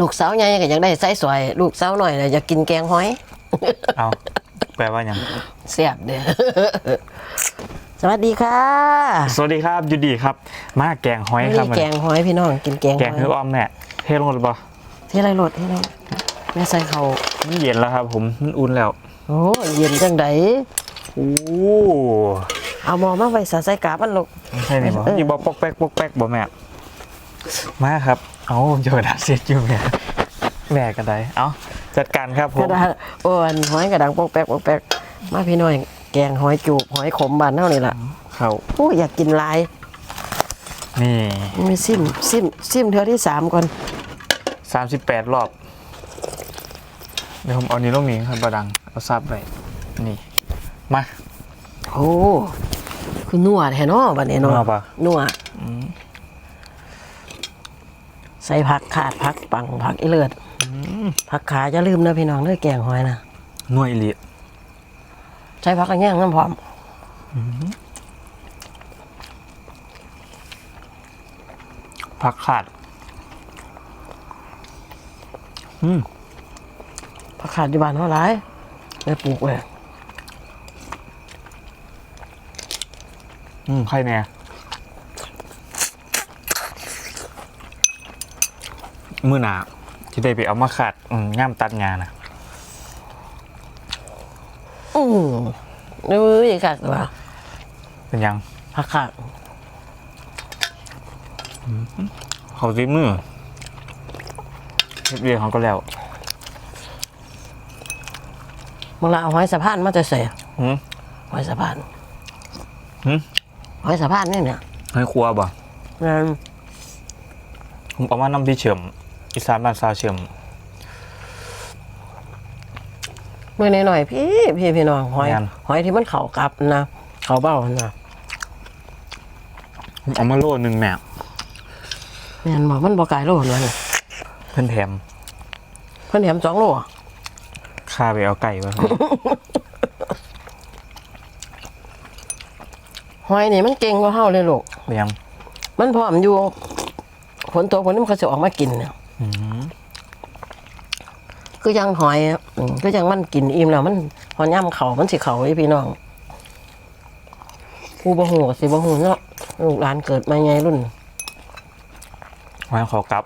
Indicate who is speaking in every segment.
Speaker 1: ลูกสาวใหญ่ก็อยากได้ไส้สวย ลูกสาวหน่อยน่ะอยากกินแกงหอย
Speaker 2: เอาแปลว่าหยัง
Speaker 1: เสียบเด้อ สวัสดีค่ะ
Speaker 2: สวัสดีครับอยูดีครับ มาแกงหอยครับ
Speaker 1: นี่แกงหอยพี่น้องกินแกง
Speaker 2: แก
Speaker 1: ห
Speaker 2: ง
Speaker 1: อย
Speaker 2: คืออ้อมแม่เทลงหรือเปล่า
Speaker 1: ที่ไรรถที่ไรแม่ใส่เขา
Speaker 2: มันเย็นแล้วครับ ผมมันอุ่นแล้ว
Speaker 1: โอ้ยเย็นจังได
Speaker 2: โอ้
Speaker 1: เอาหมอมาไว้ใส่ใส่กาบมันลูก
Speaker 2: ไม่ใช่นี่บ่
Speaker 1: เออ
Speaker 2: นี่บ่ปอกแป๊กปอกแป๊กบ่แม่มาครับ เอาโยดาเสียอยู่แม่แม่ก็ได้เอาจัดการครับผ
Speaker 1: ก
Speaker 2: ม
Speaker 1: ระดาษโอ้อันหอยกระดังปอกแป๊กปอกแป๊กมาพี่น้อยแกงหอยจูบหอยขมบานเท่านี่ล่ะ
Speaker 2: เขา
Speaker 1: โอ้ยอยากกินหลาย
Speaker 2: นี่
Speaker 1: มีซิมซิมซิมเท่าที่สามก่อน
Speaker 2: สามสิบแปดรอบ เดี๋ยวผมเอานี้ลงนี้ครับบดัง เอาซับไปนี่ มา
Speaker 1: โอ้คือนัวแท้เนาะบัดนี้เนาะ
Speaker 2: นัวปะ
Speaker 1: นัวใส่ผักขาดผักปังผักอีเลือดผักขาจะลืมนะพี่น้องเด้อแกงหอยนะ
Speaker 2: หน่วยเลีย
Speaker 1: ใช้ผักกระแยงน้ำพร้อม
Speaker 2: ผักขาดอืม
Speaker 1: ผักขาดอยู่บ้านเท่าไรได้ปลูกไว้
Speaker 2: อืมใครแน่ มือหนาที่ได้ไปเอามาขาดอืมย่ามตัดงานนะ
Speaker 1: อือนี่อีกค่ะว่า
Speaker 2: เป็นยัง
Speaker 1: ผักขาด
Speaker 2: เขาซิมือเฮ็ดเรียนเขาก็แล้ว
Speaker 1: เมื่อเราเอาหอยสะพานมาจะใส่
Speaker 2: หืม
Speaker 1: หอยสะพาน
Speaker 2: หืม
Speaker 1: หอยสะพานนี่เนี่ย
Speaker 2: ให้ครัวบ่
Speaker 1: นั่น
Speaker 2: ผมเอามาน้ำที่เชื่อม อีสานบ้านซาเชื่อม
Speaker 1: มือหน่อยๆพี่พี่พี่น้องหอย
Speaker 2: งาน
Speaker 1: หอยที่มันเข่ากลับนะเขาเบ้านะ
Speaker 2: ผมเอามาโลหนึ่งแม่
Speaker 1: แม่นบอกมันบอกกายโลนั่นน่ะ
Speaker 2: เพื่อนแถม
Speaker 1: เพิ่นแถมสองโล
Speaker 2: ค่าไปเอาไก่มาครับ
Speaker 1: หอยนี่มันเก่งกว่าเฮาเลยลูก
Speaker 2: ไปยัง
Speaker 1: มันพร้อมอยู่ฝนตกฝนนี้มันก็จะออกมากินเนี่ย
Speaker 2: อืม
Speaker 1: คือยังหอยอะอืมคือยังมันกินอิ่มแล้ว มันพอย่ำเขามันสิเขาไอ้พี่น้องผู้บ่ฮู้ก็สิบ่ฮู้เนาะลูกหลานเกิดมาไงรุ่น
Speaker 2: ไว้ขอกลับ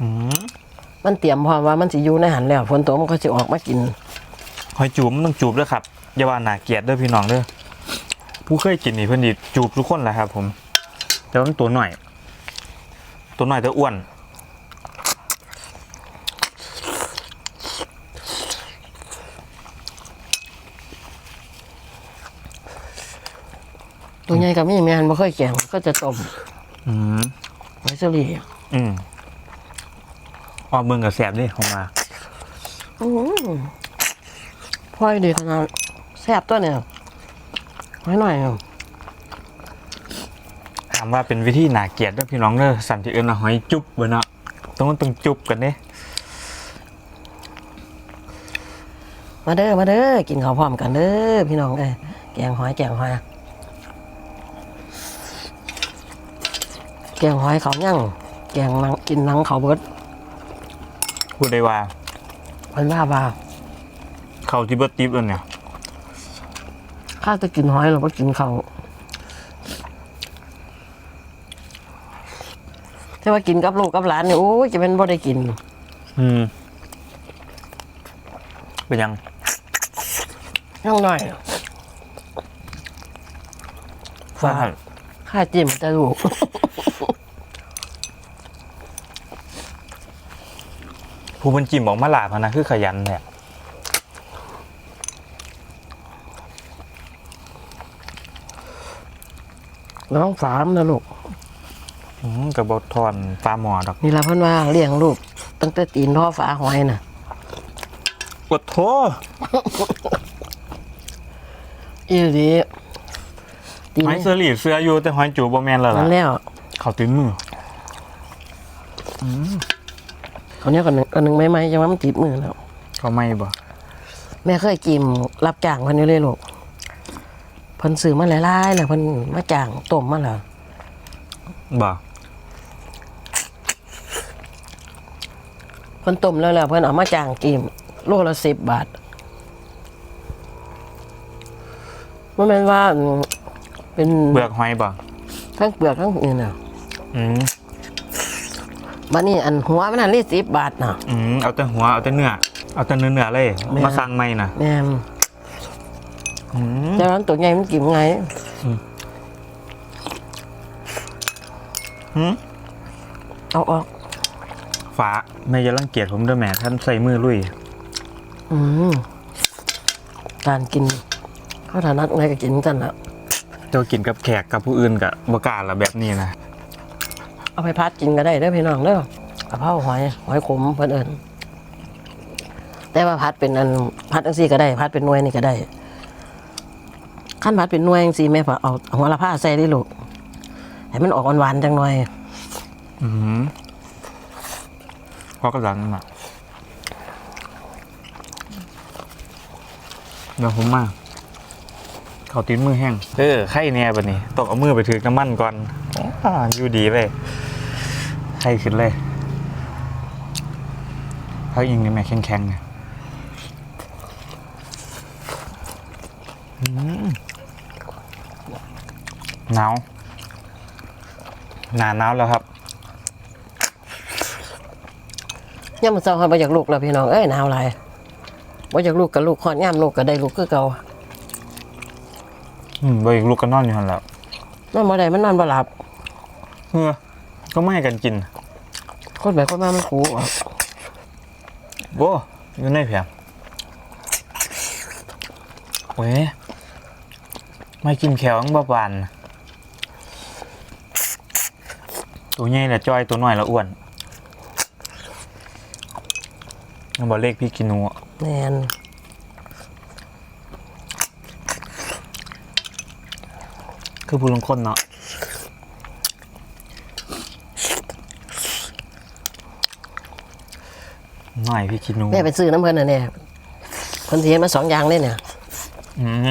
Speaker 2: อืม
Speaker 1: มันเตรียมพร้อมว่ามันสิอยู่ในหันแล้วฝนตกมันก็สิออกมากิน
Speaker 2: หอยจูบมันต้องจูบด้วยครับอย่าว่าหนาเกลียดเด้วยพี่น้องเด้อผู้เคยกินนี่เพื่อนดิจูบทุกคนแหละครับ ผมแต่ว่ามันตัวหน่อย ตัวหน่อยแต่อ้วน
Speaker 1: ตัวใหญ่กับมีแม่นบ่เคยแกงก็จะต้ม
Speaker 2: อืม
Speaker 1: หอยเสลี
Speaker 2: อืมออกเมืองกับแสบดิของมา
Speaker 1: อือพลอยดีขนาดแซ่บตัวเนี่ยหอยหน่อยอะ
Speaker 2: ถามว่าเป็นวิธีหนาเกลียดเด้วยพี่น้องเด้อสันติเอิญหอยจุ๊บเบอร์เนาะต้องมันต้องจุ๊บกันเด้
Speaker 1: มาเด้อมาเด้อกินข้าวพร้อมกันเด้อพี่น้องเอ้ยแกงหอยแกงหอยแกงหอยเขายั่งแกงหนังกินหนังเขาเบิด
Speaker 2: พูดได้ว่า
Speaker 1: เพิ่นว่าว่า
Speaker 2: เขาที่เบิร์ติบแล้วเนี่ย
Speaker 1: ข้าจะกินหอยหรือว่ากินเขา แต่ว่ากินกับลูกกับหลานเนี่ยโอ้ยจะเป็นบ่ได้กิน
Speaker 2: อืมเป็นยัง
Speaker 1: ย่องหน่อยฝา
Speaker 2: ใช่
Speaker 1: ข้าจิ้มจะลูก
Speaker 2: ผู้บันจิมบอกมาหลาพะนะคือขยันเนี่ย
Speaker 1: น้องสามนะลูก
Speaker 2: อืมกับบทอนปลาหมอดอก
Speaker 1: นี่ละเพิ่นว่าเลี้ยงลูกตั้งแต่ตีนพ่อฝาหอยน่ะ
Speaker 2: ปวดโท
Speaker 1: อีหลีตีน
Speaker 2: หอยเสื้อหลีเสื้ออยู่แต่หอยจูบอแมนแล้ว
Speaker 1: นั่
Speaker 2: ล่ะ
Speaker 1: นแล้ว
Speaker 2: เขาตีมือ
Speaker 1: เขาวเนี้ยกันหนึ่งกันหนึ่งไม่ไม่ๆจังว่ามันติดมือแล้ว
Speaker 2: เขาไม่บ่
Speaker 1: แม่เคยกิมรับจ้างเพันอยู่เลยลูกเพิ่นซื้อมาหลายๆแล้วเพิ่นมาจ้างต้มมาแล้ว
Speaker 2: บ่
Speaker 1: พิ่นต้มแล้วแล้วเพิ่นเอามาจ้างกิมโลละสิบบาทมันแม่นว่าอืมเป็น
Speaker 2: เบือกหอยบ่
Speaker 1: ทั้งเปลือกทั้งนี่น่ะ
Speaker 2: อืม
Speaker 1: บัดนี้อันหัวมันน่ะเลยสิบบาทน่ะ
Speaker 2: อืมเอาแต่หัวเอาแต่เนื้อเอาแต่เนื้อเนื้อเลย
Speaker 1: แม่
Speaker 2: มาสั่งใหม่น่ะ
Speaker 1: แม่น
Speaker 2: อืม
Speaker 1: แต่ว่าตัวใหญ่มันกินไง
Speaker 2: หืม
Speaker 1: เอาออก
Speaker 2: ฝาแม่อย่ารังเกียจผมเด้วยแม่ท่านใส่มือลุย
Speaker 1: อืมการกินเขาถนัดไงก็กินกันละ
Speaker 2: เจ้ากินกับแขกกับผู้อื่นกับบกล้าละแบบนี้นะ
Speaker 1: เอาไปพัดกินก็ได้เด้อพี่น้องเด้อกะเพราหอยหอยขมเพิ่นเอิ้นแต่ว่าพัดเป็นอันพัดจังซี่ก็ได้ พัดเป็นหน่วยนี่ก็ได้ขั้นพัดเป็นหน่วยจังซี่แม่พอเอาหัวละผ้าใส่ได้ลูกให้มันออกหวานๆจังหน่อย
Speaker 2: อื มพอกระดังน่ะเดี๋ยวผมมาเขาตีนมือแห้งเออไข่แน่บัดนี้ตกเอามือไปถือน้ำมันก่อนอ่าอยู่ดีเลยไข่ขึ้นเลยเขายิงนี่แม่แข็งๆเนี่ยอืมหนาวหนาหนาวแล้วครับ
Speaker 1: ย่ามมื้อเช้าเขาบ่อยากลูกแล้วพี่น้องเอ้ยหนาวหลายบ่อยากลูกกับลูกคอนย่ามลูกก็ได้ลูกคือเก่า
Speaker 2: อืมไปอีกลูกก็นอนอยู่หันแหล้ว
Speaker 1: นอนบ่ได้มันนอนบ่หลับ
Speaker 2: เฮ้อก็ไม่ให้กันกิน
Speaker 1: คนไปคนมามันคูออก
Speaker 2: โว้อยู่ในเพียงเว้ยไม่กินแขวอังบบานตัวใหญ่แหละจ้อยตัวน้อยและอ้วนมัน บอกเลขพี่กินูอะ
Speaker 1: แม่น
Speaker 2: คือผู้ลงคนเนาะน้อยพี่กินู
Speaker 1: แม่ไปซื้อน้ำเพิ่นน่ะเนี่ยเพิ่นสิเฮ็ดมาสองอย่างเลยเนี่ย
Speaker 2: อืม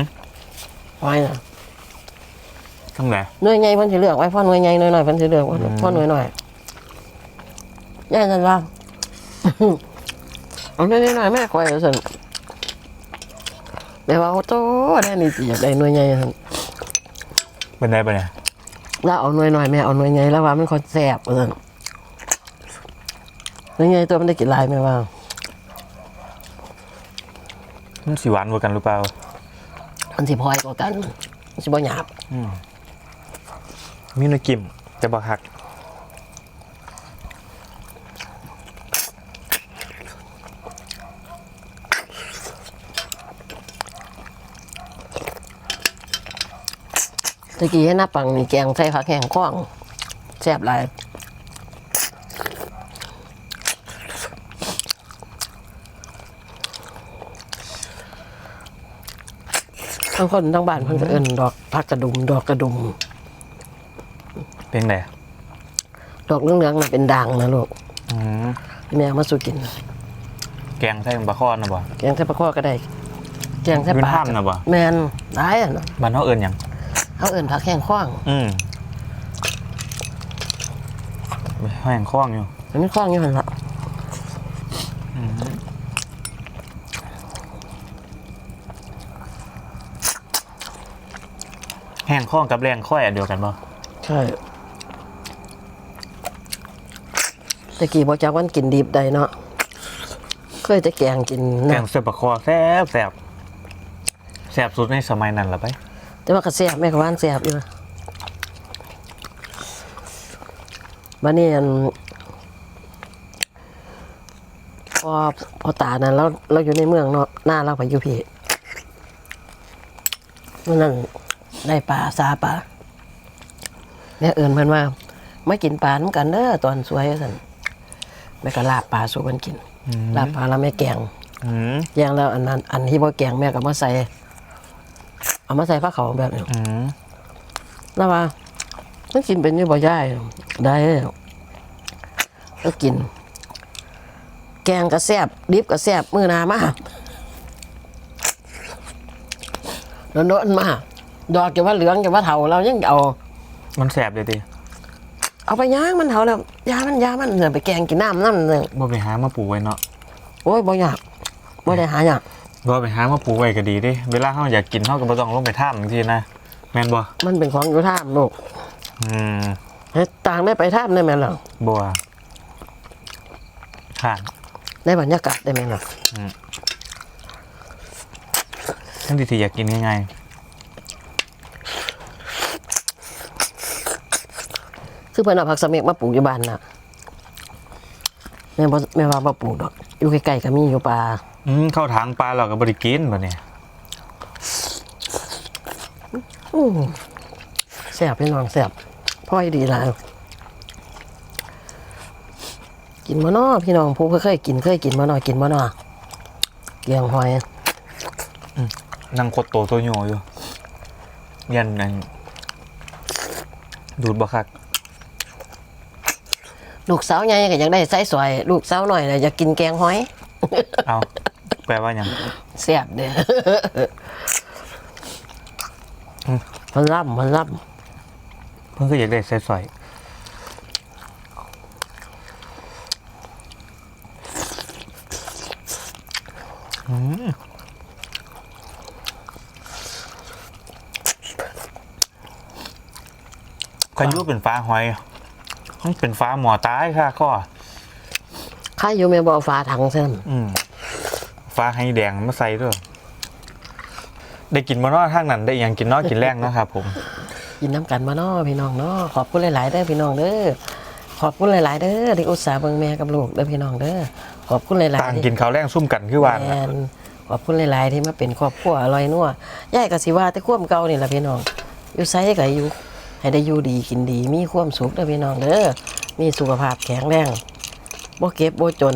Speaker 1: หอยน่ะ
Speaker 2: ตั้งแต่
Speaker 1: หน่วยใหญ่เพิ่นสิเลือกไว้พ่อหน่วยใหญ่หน่อยๆเพิ่นสิเลือกไว้พ่อหน่วยน้อยย่านั่นว่า เอาหน่อยๆหน่อยแม่คอยเอาซั่นแม่ว่าโอ้โตได้นี่สิอยากได้หน่วยใหญ่ซั่น
Speaker 2: เป็นไงปะเนี่ย
Speaker 1: แล้วเอาหน่วยน้อยแม่เอาหน่วยใหญ่แล้วว่ามันคนแซ่บว่าซั่นหน่วยใหญ่ตัวมันได้กินหลายแม่ว่า
Speaker 2: มันสีหวานกว่ากันหรือเปล่า
Speaker 1: มันสิพลอยกว่ากันมันสิบ่หยาบ
Speaker 2: มีน้ำกิมจะบักหัก
Speaker 1: ตะกี้ให้หน้าปังนี่แกงใส่ผักแห้งข้องแซ่บหลายทั้งคนทั้งบ้านเพิ่นก็เอิ้นดอกผักกระดุม ดอกกระดุม
Speaker 2: เป็นไง
Speaker 1: ดอกเหลืองๆน่ะเป็นด่างนะลูก
Speaker 2: อืม
Speaker 1: ที่แม่เอามาสู่กิน
Speaker 2: แกงใส่ปลาข้อนะบ่
Speaker 1: แกงใส่ปลาข้อก็ได้ แกงใส่ปลา
Speaker 2: เป็นภาพน่ะบ่
Speaker 1: แมนได้อะเนาะ
Speaker 2: บ้านเขาเอิญยัง
Speaker 1: เขาเอิ้นผักแห้งข้อง
Speaker 2: อืมแห้งคล้องอยู่
Speaker 1: มันมีข้องอยู่หั่นละ
Speaker 2: แห้งคล้องกับแรงค่อยอันเดียวกันบ่
Speaker 1: ใช่ตะกี้บ่จักวันกินดิบได้เนาะเคยแต่แกงกิน
Speaker 2: แก
Speaker 1: นะ
Speaker 2: งเส้นปลาข้อแซ่บแซ่บแซ่บสุดในสมัยนั้นละไป
Speaker 1: แต่ว่าก็แซ่บแม่ก็ว่านแซ่บอยู่นะบัดนี้อันพอพอตานั้นเราเราอยู่ในเมืองเนาะหน้าเราไปอยู่พี่มื่อนั้นได้ปลาซาปลาแม่เอิญเพิ่นว่าไม่กินปลาน้ำกันเด้อตอนสวยสันแม่ก็ลาบปลาสู่กันกินลาบปลาแล้วแม่แกง
Speaker 2: อืม
Speaker 1: แกงแล้วอันนั้นอันที่บ่แกงแม่ก็มาใส่ เอามาใส่ผ้าขาวแบบนี้
Speaker 2: อืม
Speaker 1: แล้วว่ามันกินเป็นอยี่บ่ย่ายได้ก็กิน แกงก็แซ่บดิบก็แซ่บมือหนามาแล้วโดนมาดอกจะว่าเหลืองจะว่าเถาเรายังเอา
Speaker 2: มันแซ่บเลยดิ
Speaker 1: เอาไปย่างมันเถาแล้วยามันยามันเนี่ยไปแกงกินน้ำน้ำเนี่ย
Speaker 2: บ่ไปหามาปลูกไว้เนาะ
Speaker 1: โอ้ยบ่อยากบ่ได้หาอยาก
Speaker 2: บ่ไปหามาปลูกไว้ก็ดีเด้ เวลาเฮาอยากกินเฮาก็บ่ต้องลงไปถ้ำทีนะแม่นบ่
Speaker 1: มันเป็นของอยู่ท่ามลูก
Speaker 2: อืม
Speaker 1: เฮ็ดต่างได้ไปท่ามได้ไหมล่ะ
Speaker 2: บ่ว่าค่ะ
Speaker 1: ได้บรรยากาศได้ไหมล่ะ
Speaker 2: ทั้งที่ที่อยากกินง่าย
Speaker 1: คือเพิ่นเอาผักสะเม็กมาปลูกอยู่บ้านน่ะแม่บ่แม่ว่าบ่ปลูกดอก อยู่ใกล้ๆก็มีอยู่ป่า
Speaker 2: ๆ อืมเข้าทางปลาเราก็บ่ได้กินบัดนี้
Speaker 1: อื้อแซ่บพี่น้องแซ่บพ่อยดีหลายกินบ่น้อพี่น้องผู้เคยกินเคยกินบ่น้อกินบ่น้อเกียงหอย
Speaker 2: นั่งคดโตตัวโยอยู่ยันนั่นดูดบ่คัก
Speaker 1: ลูกสาวใหญ่ก็อยากได้ไส้สวย ลูกสาวน้อยน่ะอยากกินแกงหอย
Speaker 2: เอา แปลว่าหยัง
Speaker 1: แซ่บเด้อมันล่ำมันล่
Speaker 2: เพิ่นก็อยากได้ใส่สอยอืมพายุเป็นฟ้าหอยมันเป็นฟ้าหมอตายค่ะก็ำ
Speaker 1: ข้าอยู่แม่บ่เอาฟ้าถังเส้น
Speaker 2: อืม ฟ้าให้แดงมาใส่ด้วยได้กินมานอทางนั้นได้อหยังกินนอกินแรงเนาะครับผม
Speaker 1: กินน้ำกันมาเนาะพี่น้องเนาะขอบคุณหลายๆเด้อพี่น้องเด้อขอบคุณหลายๆเด้อที่อุตส่าห์เบิ่งแม่กับลูกเด้อพี่น้องเด้อขอบคุณหลายๆ
Speaker 2: ต่าง
Speaker 1: ที่
Speaker 2: กินข้าวแรงซุ่มกันคือวาน
Speaker 1: แมนขอบคุณหลายๆที่มาเป็นครอบครัวอร่อยนัวยายก็สิว่าแต่ความเก่านี่ล่ะพี่น้องอยู่ไสก็อยู่ให้ได้อยู่ดีกินดี มีความสุขเด้อพี่น้องเด้อมีสุขภาพแข็งแรงบ่เก็บบ่จน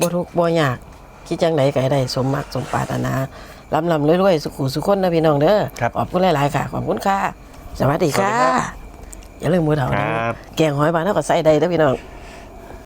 Speaker 1: บ่ทุกข์บ่ยาก คิดจังไดก็ให้ได้สมมักสมปรารถนาลำลำรวยๆสุขุสุขคนนะพี่น้องเด้อ
Speaker 2: ครับ
Speaker 1: ขอบคุณหลายๆค่ะขอบคุณค่ะ สวัสดีค่ะ
Speaker 2: สวัสดีครับ
Speaker 1: อย่าลืมมือเถา
Speaker 2: ค
Speaker 1: นะ
Speaker 2: รับ
Speaker 1: แกงหอยบานเท่ากับใส่ใดเด้อพี่น้อง